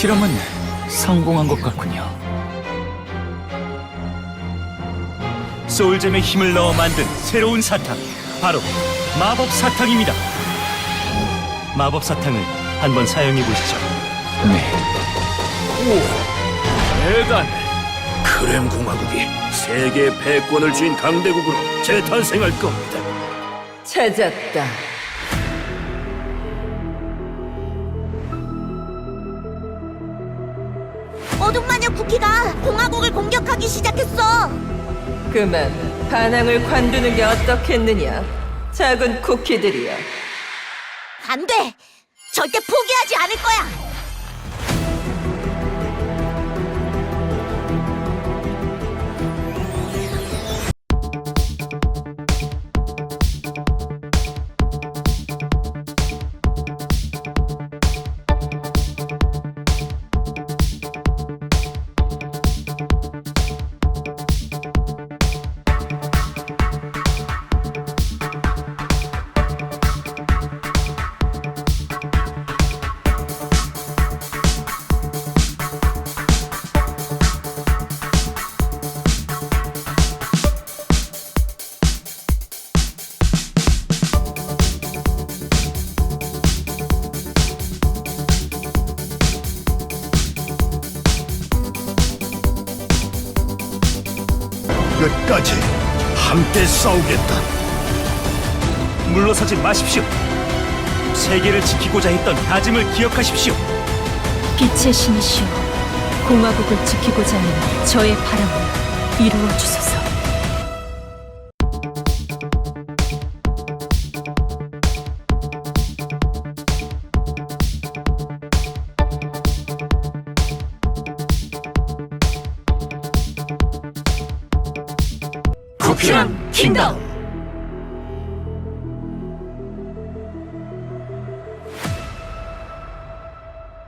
실험은 성공한 것 같군요. 소울잼에 힘을 넣어 만든 새로운 사탕 바로 마법 사탕입니다. 마법 사탕을 한번 사용해 보시죠. 네. 대단. 크렘 공화국이 세계 패권을 쥔 강대국으로 재탄생할 겁니다. 찾았다. 어둠마녀 쿠키가 공화국을 공격하기 시작했어. 그만 반항을 관두는 게 어떻겠느냐. 작은 쿠키들이여. 안 돼. 절대 포기하지 않을 거야. 끝까지 함께 싸우겠다. 물러서지 마십시오. 세계를 지키고자 했던 다짐을 기억하십시오. 빛의 신이시여, 공화국을 지키고자 하는 저의 바람을 이루어 주소서. 쿠키런 킹덤